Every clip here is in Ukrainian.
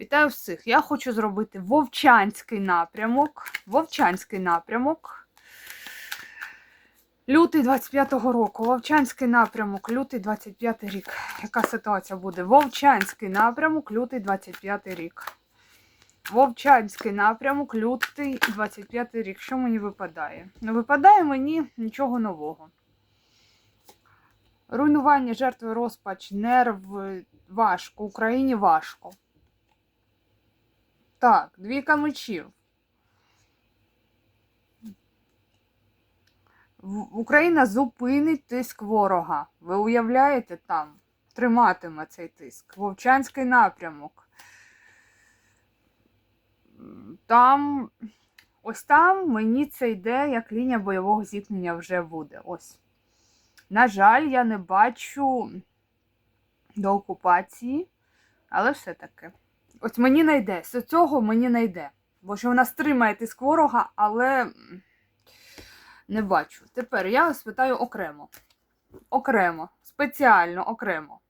Вітаю всіх! Я хочу зробити Вовчанський напрямок. Вовчанський напрямок. Лютий 25-го року. Вовчанський напрямок, лютий 25 рік. Яка ситуація буде? Вовчанський напрямок, лютий 25 рік. Вовчанський напрямок, лютий 25 рік. Що мені випадає? Ну, випадає мені нічого нового. Руйнування жертви розпач, нерв важко. Україні важко. Так, двійка мечів. Україна зупинить тиск ворога. Ви уявляєте там? Триматиме цей тиск. Вовчанський напрямок. Там, ось там мені це йде, як лінія бойового зіткнення вже буде. Ось. На жаль, я не бачу до окупації, але все-таки. Ось мені не. З цього мені не йде. Бо що вона стримає тиск ворога, але не бачу. Тепер я вас питаю окремо. Окремо, спеціально окремо.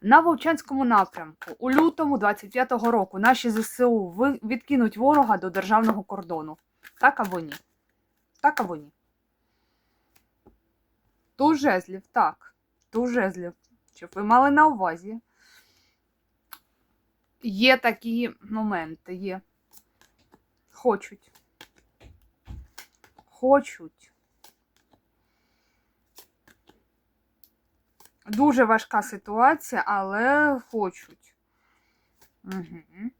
На Вовчанському напрямку у лютому 25-го року наші ЗСУ відкинуть ворога до державного кордону. Так або ні? Так або ні? Жезлів, так. Туз жезлів. Щоб ви мали на увазі. Є такі моменти, є. Хочуть. Хочуть. Дуже важка ситуація, але хочуть. Угу.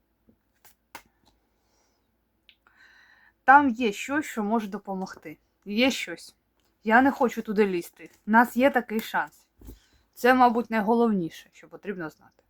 Там є щось, що може допомогти. Є щось. Я не хочу туди лізти. У нас є такий шанс. Це, мабуть, найголовніше, що потрібно знати.